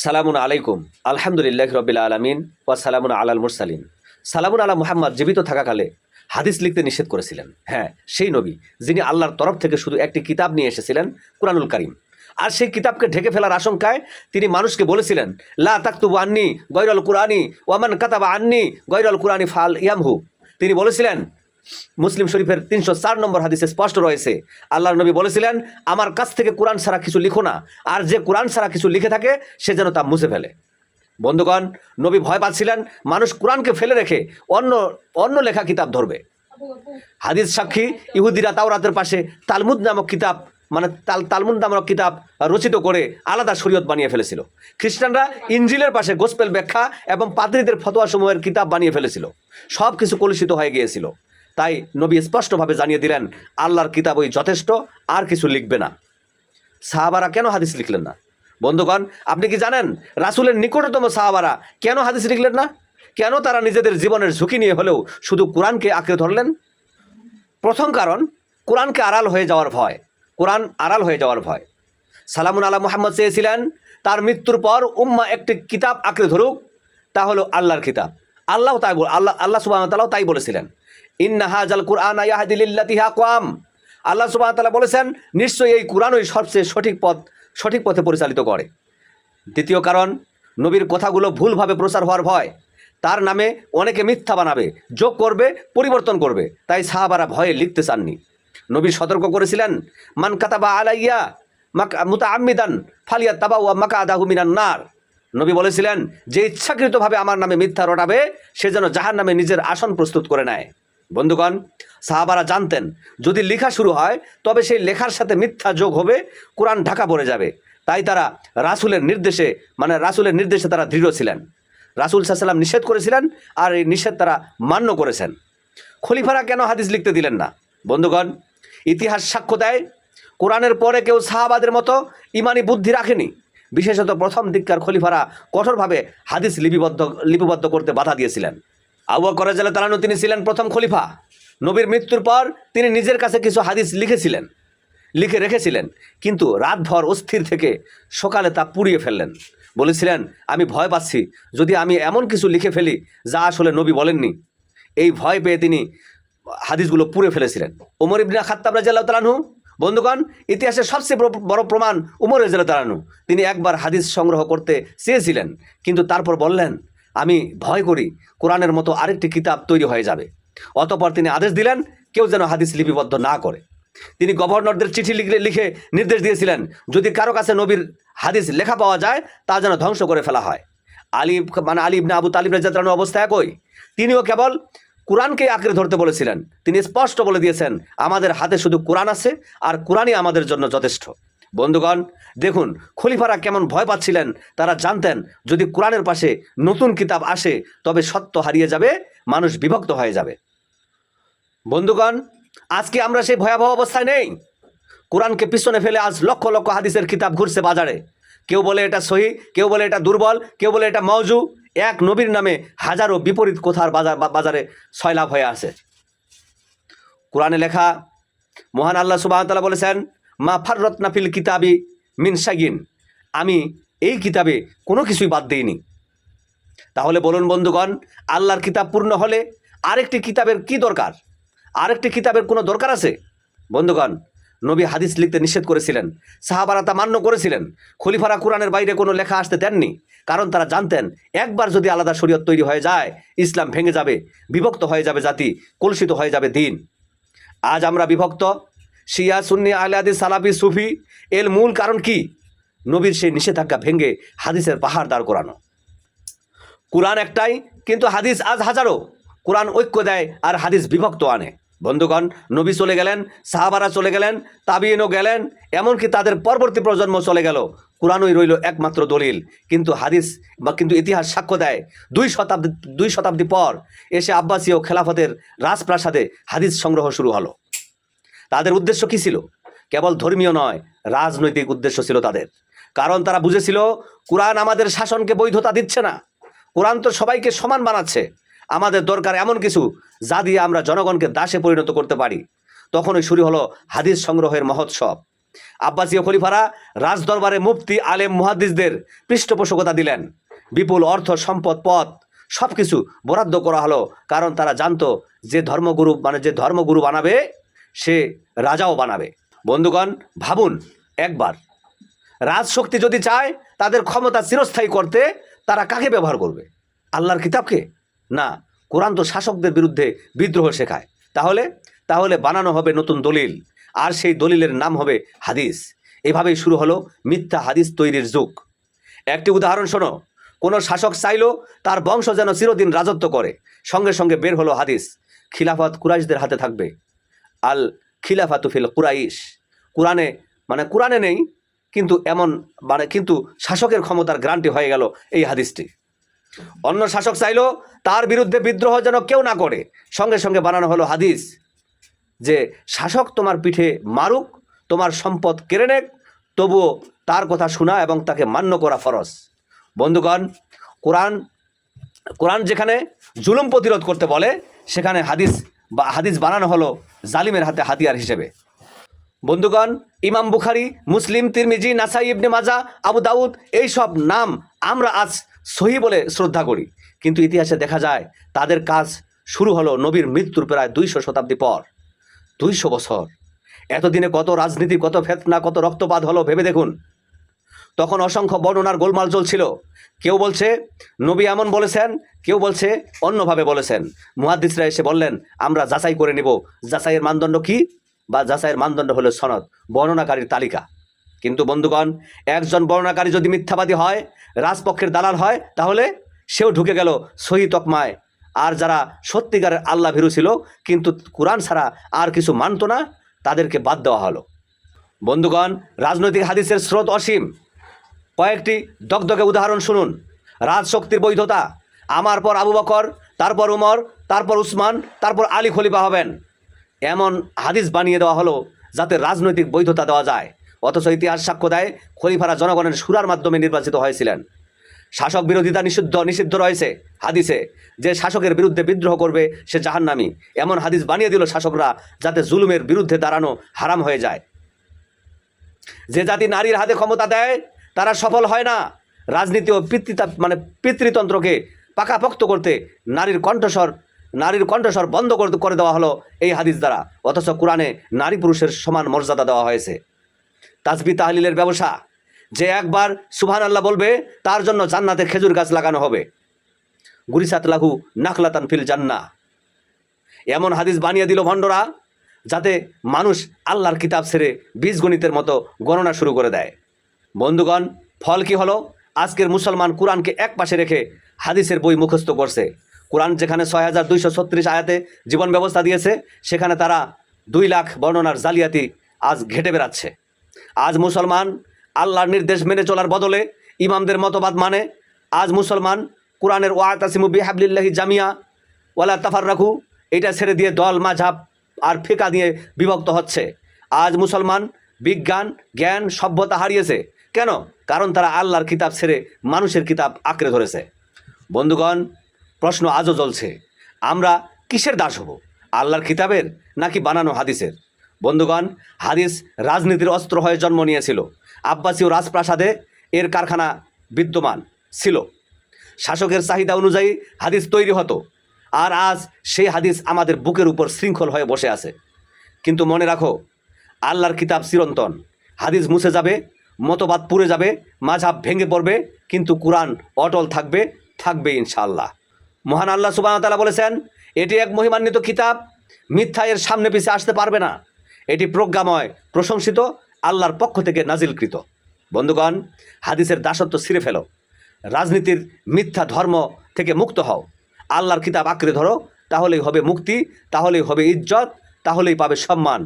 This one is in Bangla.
সালামুন আলাইকুম, আলহামদুলিল্লাহ রবিল আলমিন, ওয়া সালামুন আলাল মুরসালিন। সালামুন আলা মুহাম্মদ জীবিত থাকাকালে হাদিস লিখতে নিষেধ করেছিলেন। হ্যাঁ সেই নবী যিনি আল্লাহর তরফ থেকে শুধু একটি কিতাব নিয়ে এসেছিলেন, কুরআনুল করিম। আর সেই কিতাবকে ঢেকে ফেলার আশঙ্কায় তিনি মানুষকে বলেছিলেন, লা তাকতুবু আন্নি গৈরল কুরআনি ওয়ামান কাতাবা আন্নি গৈরল কুরআনি ফাল ইয়ামহু। তিনি বলেছিলেন মুসলিম শরীফের তিনশো চার নম্বর হাদিসে স্পষ্ট রয়েছে, আল্লাহর নবী বলেছিলেন, আমার কাছ থেকে কোরআন ছাড়া কিছু লিখো না, আর যে কোরআন ছাড়া কিছু লিখে থাকে, সে যেন তা মুছে ফেলে। বন্ধুগণ, নবী ভয় পাচ্ছিলেন, মানুষ কোরআনকে ফেলে রেখে অন্য অন্য লেখা কিতাব ধরবে। হাদিস সাক্ষী, ইহুদিরা তাওরাতের পাশে তালমুদ নামক কিতাব মানে তাল, তালমুদ নামক কিতাব রচিত করে আলাদা শরীয়ত বানিয়ে ফেলেছিল। খ্রিস্টানরা ইঞ্জিলের পাশে গোস্পেল ব্যাখ্যা এবং পাদ্রীদের ফতোয়াসমূহের কিতাব বানিয়ে ফেলেছিল। সব কিছু কলুষিত হয়ে গিয়েছিল। তাই নবী স্পষ্টভাবে জানিয়ে দিলেন, আল্লাহর কিতাব ওই যথেষ্ট, আর কিছু লিখবে না। সাহাবারা কেন হাদিস লিখলেন না? বন্ধুগণ, আপনি কি জানেন, রাসুলের নিকটতম সাহাবারা কেন হাদিস লিখলেন না? কেন তারা নিজেদের জীবনের ঝুঁকি নিয়ে হলেও শুধু কোরআনকে আঁকড়ে ধরলেন? প্রথম কারণ, কোরআনকে আড়াল হয়ে যাওয়ার ভয়। কোরআন আড়াল হয়ে যাওয়ার ভয়। সালামুন আলা মোহাম্মদ চেয়েছিলেন, তার মৃত্যুর পর উম্মা একটি কিতাব আঁকড়ে ধরুক, তা হলো আল্লাহর কিতাব। আল্লাহ তাই আল্লাহ আল্লাহ সুবাহ তাই বলেছিলেন। ইন্নাহাজাল কুরআন ইয়াহদিল্লাতিহা কোয়াম। আল্লাহ সুবাহ তালা বলেছেন, নিশ্চয়ই এই কোরআনই সবচেয়ে সঠিক পথ, সঠিক পথে পরিচালিত করে। দ্বিতীয় কারণ, নবীর কথাগুলো ভুলভাবে প্রচার হওয়ার ভয়। তার নামে অনেকে মিথ্যা বানাবে, যোগ করবে, পরিবর্তন করবে। তাই সাহাবারা ভয়ে লিখতে চাননি। নবী সতর্ক করেছিলেন, মান কাতাবা আলাইয়া মাকা মুতা আম্মিদান ফালিয়া তাবাউয়া মাকা আদাহু মিনান নার। নবী বলেছিলেন, যে ইচ্ছাকৃতভাবে আমার নামে মিথ্যা রটাবে, সে যেন জাহার নামে নিজের আসন প্রস্তুত করে নেয়। বন্ধুগণ, সাহাবারা জানতেন, যদি লেখা শুরু হয়, তবে সেই লেখার সাথে মিথ্যা যোগ হবে, কোরআন ঢাকা পড়ে যাবে। তাই তারা রাসুলের নির্দেশে মানে রাসুলের নির্দেশে তারা দৃঢ় ছিলেন। রাসুল সাল্লাম নিষেধ করেছিলেন আর এই নিষেধ তারা মান্য করেছেন। খলিফারা কেন হাদিস লিখতে দিলেন না? বন্ধুগণ, ইতিহাস সাক্ষ্য দেয়, কোরআনের পরে কেউ সাহাবাদের মতো ইমানি বুদ্ধি রাখেনি। বিশেষত প্রথম দিককার খলিফারা কঠোরভাবে হাদিস লিপিবদ্ধ লিপিবদ্ধ করতে বাধা দিয়েছিলেন। আবু করাজাল তালানু তিনি ছিলেন প্রথম খলিফা। নবীর মৃত্যুর পর তিনি নিজের কাছে কিছু হাদিস লিখেছিলেন, লিখে রেখেছিলেন। কিন্তু রাতভর অস্থির থেকে সকালে তা পুড়িয়ে ফেললেন। বলেছিলেন, আমি ভয় পাচ্ছি। যদি আমি এমন কিছু লিখে ফেলি, যা আসলে নবী বলেননি। এই ভয় পেয়ে তিনি হাদিসগুলো পুড়ে ফেলেছিলেন। ওমর ইবনা খাত্তাব রাজিয়াল্লাহ তালানহু বন্ধুগণ, ইতিহাসের সবচেয়ে বড় প্রমাণ উমর রাজিয়াল্লাহ তালানহু তিনি একবার হাদিস সংগ্রহ করতে চেয়েছিলেন, কিন্তু তারপর বললেন আমি ভয় করি কোরআনের মতো আরেকটি কিতাব তৈরি হয়ে যাবে। অতপর তিনি আদেশ দিলেন, কেউ যেন হাদিস লিপিবদ্ধ না করে। তিনি গভর্নরদের চিঠি লিখে লিখে নির্দেশ দিয়েছিলেন, যদি কারও কাছে নবীর হাদিস লেখা পাওয়া যায়, তা যেন ধ্বংস করে ফেলা হয়। আলী মানে আলী ইবনে আবু তালিব রাজাতানো অবস্থা একই। তিনিও কেবল কোরআনকে আঁকড়ে ধরতে বলেছিলেন। তিনি স্পষ্ট বলে দিয়েছেন, আমাদের হাতে শুধু কোরআন আছে, আর কোরআনই আমাদের জন্য যথেষ্ট। বন্ধুগণ, দেখুন, খলিফারা কেমন ভয় পাচ্ছিলেন, তারা জানতেন, যদি কোরআনের পাশে নতুন কিতাব আসে, তবে সত্য হারিয়ে যাবে, মানুষ বিভক্ত হয়ে যাবে। বন্ধুগণ, আজকে আমরা সেই ভয়াবহ অবস্থায় নেই। কোরআনকে পিছনে ফেলে আজ লক্ষ লক্ষ হাদিসের কিতাব ঘুরছে বাজারে। কেউ বলে এটা সহি, কেউ বলে এটা দুর্বল, কেউ বলে এটা মৌজু এক নবীর নামে হাজারো বিপরীত কোথার বাজার বাজারে সয়লাভ হয়ে আছে কোরআনে লেখা, মহান আল্লাহ সুবাহতাল্লাহ বলেছেন মা ফাররত নাফিল কিতাবি মিন সাগিন আমি এই কিতাবে কোনো কিছুই বাদ দিইনি। তাহলে বলুন বন্ধুগণ, আল্লাহর কিতাব পূর্ণ হলে আরেকটি কিতাবের কি দরকার? আরেকটি কিতাবের কোনো দরকার আছে? বন্ধুগণ, নবী হাদিস লিখতে নিষেধ করেছিলেন, সাহাবারা তা মান্য করেছিলেন, খলিফারা কোরআনের বাইরে কোনো লেখা আসতে দেননি, কারণ তারা জানতেন একবার যদি আলাদা শরীয়ত তৈরি হয়ে যায়, ইসলাম ভেঙে যাবে, বিভক্ত হয়ে যাবে জাতি, কলুষিত হয়ে যাবে দিন। আজ আমরা বিভক্ত শিয়া, সুন্নি আলাদি সালাফি, সুফি, এর মূল কারণ কি? নবীর সেই নিষেধাজ্ঞা ভেঙে হাদিসের পাহাড় দাঁড় করানো। কোরআন একটাই, কিন্তু হাদিস আজ হাজারো। কোরআন ঐক্য দেয় আর হাদিস বিভক্ত আনে। বন্ধুগণ, নবী চলে গেলেন, সাহাবারা চলে গেলেন তাবিয়েনও গেলেন, এমনকি তাদের পরবর্তী প্রজন্ম চলে গেল। কোরআনই রইল একমাত্র দলিল। কিন্তু হাদিস বা কিন্তু ইতিহাস সাক্ষ্য দেয়, দুই শতাব্দী দুই শতাব্দী পর এসে আব্বাসীয় খেলাফতের রাজপ্রাসাদে হাদিস সংগ্রহ শুরু হলো। তাদের উদ্দেশ্য কী ছিল? কেবল ধর্মীয় নয়, রাজনৈতিক উদ্দেশ্য ছিল তাদের। কারণ তারা বুঝেছিল, কোরআন আমাদের শাসনকে বৈধতা দিচ্ছে না। কোরআন তো সবাইকে সমান বানাচ্ছে। আমাদের দরকার এমন কিছু যা দিয়ে আমরা জনগণকে দাসে পরিণত করতে পারি। তখনই শুরু হলো হাদিস সংগ্রহের মহোৎসব। আব্বাসীয় খলিফারা রাজদরবারে মুফতি, আলেম, মুহাদ্দিসদের পৃষ্ঠপোষকতা দিলেন। বিপুল অর্থ, সম্পদ, পথ সব কিছু বরাদ্দ করা হলো। কারণ তারা জানতো যে ধর্মগুরু মানে যে ধর্মগুরু বানাবে সে রাজাও বানাবে। বন্ধুগণ, ভাবুন একবার। রাজশক্তি যদি চায়, তাদের ক্ষমতা চিরস্থায়ী করতে তারা কাকে ব্যবহার করবে? আল্লাহর কিতাবকে না, কোরআন তো শাসকদের বিরুদ্ধে বিদ্রোহ শেখায়। তাহলে? তাহলে বানানো হবে নতুন দলিল, আর সেই দলিলের নাম হবে হাদিস। এভাবেই শুরু হলো মিথ্যা হাদিস তৈরির যুগ। একটি উদাহরণ শোনো, কোনো শাসক চাইলো তার বংশ যেন চিরদিন রাজত্ব করে, সঙ্গে সঙ্গে বের হলো হাদিস। খিলাফত কুরাইশদের হাতে থাকবে। আল খিলাফাতুফিল কুরাইশ। কোরআনে মানে কোরআনে নেই, কিন্তু এমন মানে কিন্তু শাসকের ক্ষমতার গ্রান্টি হয়ে গেল এই হাদিসটি। অন্য শাসক চাইলো তার বিরুদ্ধে বিদ্রোহ যেন কেউ না করে। সঙ্গে সঙ্গে বানানো হলো হাদিস যে, শাসক তোমার পিঠে মারুক, তোমার সম্পদ কেড়ে নেক, তবুও তার কথা শোনা এবং তাকে মান্য করা ফরজ। বন্ধুগণ, কোরআন কোরআন যেখানে জুলুম প্রতিরোধ করতে বলে, সেখানে হাদিস বা হাদিস বানানো হলো জালিমের হাতে হাতিয়ার হিসেবে। বন্ধুগণ, ইমাম বুখারি, মুসলিম, তিরমিজি, নাসাই, ইবনে মাজা, আবু দাউদ এই সব নাম আমরা আজ সহি বলে শ্রদ্ধা করি। কিন্তু ইতিহাসে দেখা যায়, তাদের কাজ শুরু হলো নবীর মৃত্যুর প্রায় দুইশো শতাব্দী পর। দুইশো বছর। এতদিনে কত রাজনীতি, কত ফেতনা, কত রক্তপাত হলো ভেবে দেখুন। তখন অসংখ্য বর্ণনার গোলমাল চলছিল। কেউ বলছে, নবী এমন বলেছেন। কেউ বলছে, অন্যভাবে বলেছেন। মুহাদ্দিসরা এসে বললেন, আমরা যাচাই করে নেব। যাচাইয়ের মানদণ্ড কি? বা যাচাইয়ের মানদণ্ড হলো সনদ, বর্ণনাকারীর তালিকা। কিন্তু বন্ধুগণ, একজন বর্ণনাকারী যদি মিথ্যাবাদী হয়, রাজপক্ষের দালাল হয়, তাহলে সেও ঢুকে গেল সহি তকমায়। আর যারা সত্যিকারের আল্লাহ ভীরু ছিল, কিন্তু কোরআন ছাড়া আর কিছু মানত না, তাদেরকে বাদ দেওয়া হলো। বন্ধুগণ, রাজনৈতিক হাদিসের স্রোত অসীম। কয়েকটি দগদগে উদাহরণ শুনুন। রাজশক্তির বৈধতা, আমার পর আবু বকর তারপর উমর তারপর উসমান তারপর আলী খলিফা হবেন। এমন হাদিস বানিয়ে দেওয়া হলো যাতে রাজনৈতিক বৈধতা দেওয়া যায়। অথচ ইতিহাস সাক্ষ্য দেয়, খলিফারা জনগণের সুরার মাধ্যমে নির্বাচিত হয়েছিলেন। শাসক বিরোধিতা নিষিদ্ধ নিষিদ্ধ রয়েছে হাদিসে। যে শাসকের বিরুদ্ধে বিদ্রোহ করবে, সে জাহান্নামী। এমন হাদিস বানিয়ে দিল শাসকরা যাতে জুলুমের বিরুদ্ধে দাঁড়ানো হারাম হয়ে যায়। যে জাতি নারীর হাতে ক্ষমতা দেয় তারা সফল হয় না। রাজনীতি ও পিতৃতা মানে পিতৃতন্ত্রকে পাকাপোক্ত করতে নারীর কণ্ঠস্বর নারীর কণ্ঠস্বর বন্ধ করে দেওয়া হলো এই হাদিস দ্বারা। অথচ কোরআনে নারী পুরুষের সমান মর্যাদা দেওয়া হয়েছে। তাজবি তাহলিলের ব্যবসা। যে একবার সুবহান আল্লাহ বলবে, তার জন্য জান্নাতে খেজুর গাছ লাগানো হবে। গুরিসাত লাহু নাখলাতান ফিল জান্না। এমন হাদিস বানিয়ে দিল ভণ্ডরা, যাতে মানুষ আল্লাহর কিতাব ছেড়ে বীজগণিতের মতো গণনা শুরু করে দেয়। বন্ধুগণ, ফল কি হলো? আজকের মুসলমান কোরআনকে এক পাশে রেখে হাদিসের বই মুখস্থ করছে। কোরআন যেখানে ছয় হাজার দুইশো ছত্রিশ আয়াতে জীবন ব্যবস্থা দিয়েছে, সেখানে তারা দুই লাখ বর্ণনার জালিয়াতি আজ ঘেটে বেড়াচ্ছে। আজ মুসলমান আল্লাহর নির্দেশ মেনে চলার বদলে ইমামদের মতবাদ মানে আজ মুসলমান কোরআনের ওয়াতাসিমু বিহাবলিল্লাহি জামিয়া, ওয়ালা তাফার রাখু এটা ছেড়ে দিয়ে দল মাঝাব আর ফেকা দিয়ে বিভক্ত হচ্ছে। আজ মুসলমান বিজ্ঞান, জ্ঞান, সভ্যতা হারিয়েছে। কেন? কারণ তারা আল্লাহর কিতাব ছেড়ে মানুষের কিতাব আঁকড়ে ধরেছে। বন্ধুগণ, প্রশ্ন আজও চলছে আমরা কিসের দাস হব? আল্লাহর কিতাবের নাকি বানানো হাদিসের? বন্ধুগণ, হাদিস রাজনীতির অস্ত্র হয়ে জন্ম নিয়েছিল। আব্বাসীয় রাজপ্রাসাদে এর কারখানা বিদ্যমান ছিল। শাসকের চাহিদা অনুযায়ী হাদিস তৈরি হতো, আর আজ সেই হাদিস আমাদের বুকের উপর শৃঙ্খল হয়ে বসে আছে। কিন্তু মনে রাখো, আল্লাহর কিতাব চিরন্তন। হাদিস মুছে যাবে মতবাদ পুড়ে যাবে মাঝাব ভেঙে পড়বে, কিন্তু কোরআন অটল থাকবে থাকবে ইনশাআল্লাহ। মহান আল্লাহ সুবাহ তালা বলেছেন, এটি এক মহিমান্বিত কিতাব, মিথ্যা এর সামনে পিছিয়ে আসতে পারবে না। এটি প্রজ্ঞাময়, প্রশংসিত, আল্লাহর পক্ষ থেকে নাজিলকৃত। বন্ধুগণ, হাদিসের দাসত্ব ছিঁড়ে ফেলো। রাজনীতির মিথ্যা ধর্ম থেকে মুক্ত হও। আল্লাহর কিতাব আঁকড়ে ধরো, তাহলেই হবে মুক্তি, তাহলেই হবে ইজ্জত, তাহলেই পাবে সম্মান।